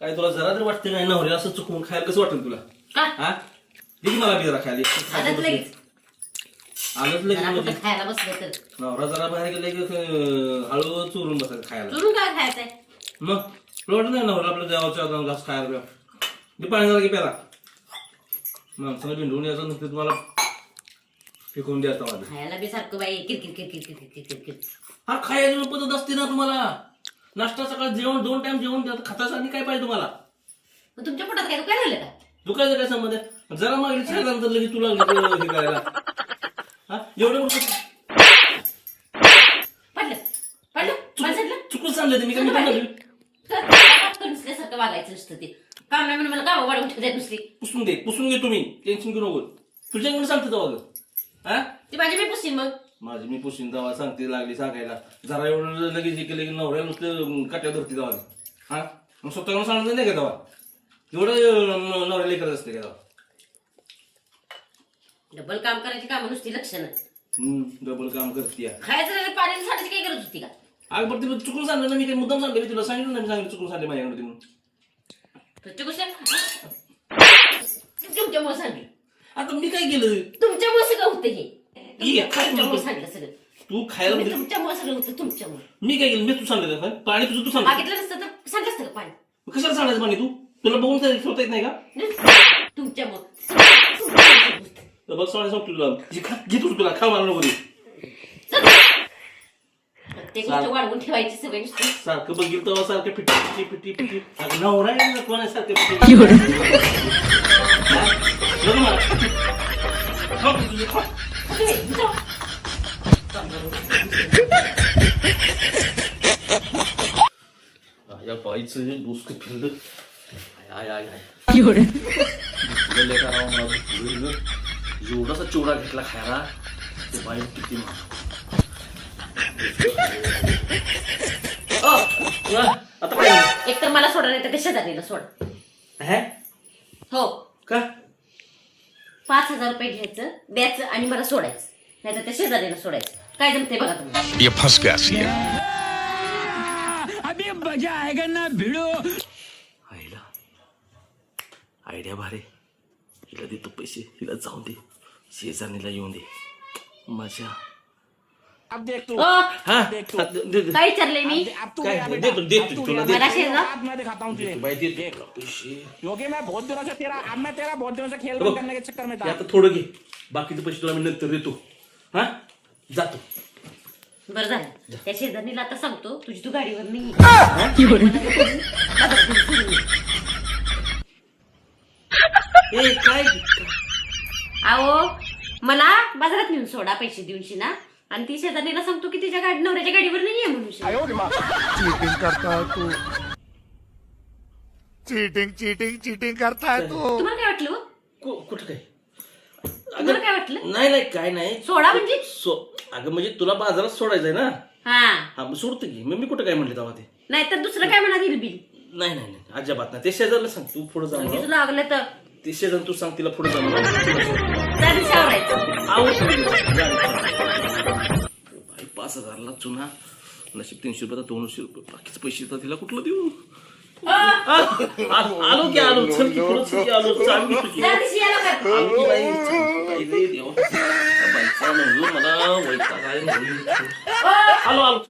काय तुला जरा जर वाटतं नाही नवरे असं चुकवून खायला कसं वाटेल तुला? का? हा? दे की मला खायला. लगेच. आलंच लगेच जरा म्हणजे. खायला बसलं तर. नवरा जरा बाहेर गेला की अं, हळू चोरून बसायचं खायला. चुरून काय खायचंय? मग वाटत नाही नवरा आपल्या देवाच्या जाऊन घास खायला बिया मी पाणी जरा की प्याला. माणसाला भिंडून यायचं नसतं तुम्हाला फेकून द्यायचं माझं खायला बी सारखं बाई किरकिर किरकिर किरकिर किरकिर किरकिर. हा खायची पद्धत असते ना तुम्हाला. नाश्ता सकाळ जेवण दोन टाइम जेवण द्या खाताच आणि काय पाहिजे तुम्हाला? मग तुमच्या पोटात काय काय झालं का? दुखायचं काय संबंध आहे? जरा मागली सांगितल्यानंतर लगेच तुला लागलं हे करायला. हा? एवढं मोठं पडलं. पडलं? चुकून सांगलं ते मी काय मी वागायचं नसतं ते. काम नाही म्हणून मला काम वाढवून ठेवते दुसरी पुसून दे पुसून घे तुम्ही. टेन्शन घेऊ नको. तुझ्याकडून सांगते. हा? ती माझी मी पुसीन मग. माझी मी पुसून तेव्हा सांगते लागली सांगायला. जरा एवढं लगेच हे केलं की नवऱ्या नुसतं कट्या धरती तेव्हा. हा? मग स्वतःकडून सांगत नाही का तेव्हा? एवढं नवऱ्या लेकरच असते का तेव्हा? डबल काम करायची कामं नुसती लक्षणं. डबल काम करते खायचं नाही, पाणी साठायची काही गरज होती का? अगं चुकून सांगलं ना मी काही मुद्दाम सांगलं मी तुला सांगितलं ना मी सांगितलं चुकून सांगले माझ्याकडे गोष्ट तुमच्यामुळे सांगितलं आता मी काय केलं? तुमच्यामुळे सगळं होतं हे. ये, काय तुमच्यामुळे बोलतो? सांगितलं सगळं तू खायला मी म्हणजे तुमच्यामुळे सगळं होतं तुमच्यामुळे मी काय केलं मी तू सांगितलं का पाणी तुझं तू सांगितलं मागितलं नसतं तर सांगितलं असतं का पाणी कशाला सांगायचं पाणी तू तुला बघून सांगितलं ठेवता येत नाही का तुमच्यामुळे होतं. तर बघ सांगतो तुला जे खा घे तुझं तुला खा मला नको गोष्ट वाढवून ठेवायची सवय नुसती सारखं बघितलं तेव्हा सारखं पिटी पिटी पिटी पिटी अगं नवरा आहे ना कोण सारखं पिटी हा? अरे, जाऊ. या बाईचं हे डोसकं फिरलं आय आय आय मला. एवढासा चिवडा घेतला खायला ते बाई किती आता काय एक तर मला सोडा नाही तर ते शेजारीला सोड हे? हो का पाच हजार रुपये घ्यायचं द्यायचं आणि मला सोडायचं. नाही तर त्या शेजारीला सोडायचं. काय जमते बघा तुम्ही. ये फंस गया सी अभी मजा आएगा ना भिड़ो. आईला आयडिया भारी. हिला देतो पैसे हिला जाऊन दे. शेजारणीला येऊन दे. मजा. अब देख। तू ओ, हा देख। तू दे- दे- दे. काय विचारलंय मी। अब तू काय गया दे- बेटा, दे- दे- अब तू तुला गया दे- बेटा, मला शेजा? अब मैं दिखाता हूँ तुझे। बाई दे देख। पैसे क्योंकि मैं बहुत दिनों से तेरा अब मैं तेरा बहुत दिनों से खेल बघ, बंद करने के चक्कर में हे था आता थोडं घे। बाकीचे पैसे तुला मी नंतर देतो। हा? जातो बरं झालं. त्या शेजारणीला आता सांगतो तुझी तू गाडीवर नाही ए काय? अहो मला बाजारात नेऊन सोडा पैसे देऊन शिना आणि ती शेजारणीला सांगतो की तिच्या गाडी नवऱ्याच्या गाडीवर नाही आहे म्हणून करता है तू. चीटिंग चीटिंग चीटिंग करता है तू. तुम्हाला काय वाटलं हो? कुठं काय? तुम्हाला काय वाटलं? नाही नाही काय नाही. सोडा म्हणजे? सो अगं म्हणजे तुला बाजारात सोडायचंय ना? हा. हा मग सोडतो की. मग मी कुठं काय म्हणले तेव्हा ते? नाही तर दुसरं काय म्हणा दिल बिल नाही नाही नाही. अजिबात नाही. ते शेजारला सांग. तू पुढे जा लगेच म्हणून. लागलं तर. ते शेजार तू सांग तिला पुढे जा म्हणून. तुला सोड. त्या दिवशी आवरायचं. आवडतं भाई पाच हजारला चुना. नशीब तीनशे रुपये दोनशे रुपये. बाकीचे पैसे तर तिला कुठलं देऊ? आलो की आलो. चल की पुढं चल की आलो. चांगली तुझी? आलो की रे देवा. बाईचा मला वैताग आहे. आलो आलो.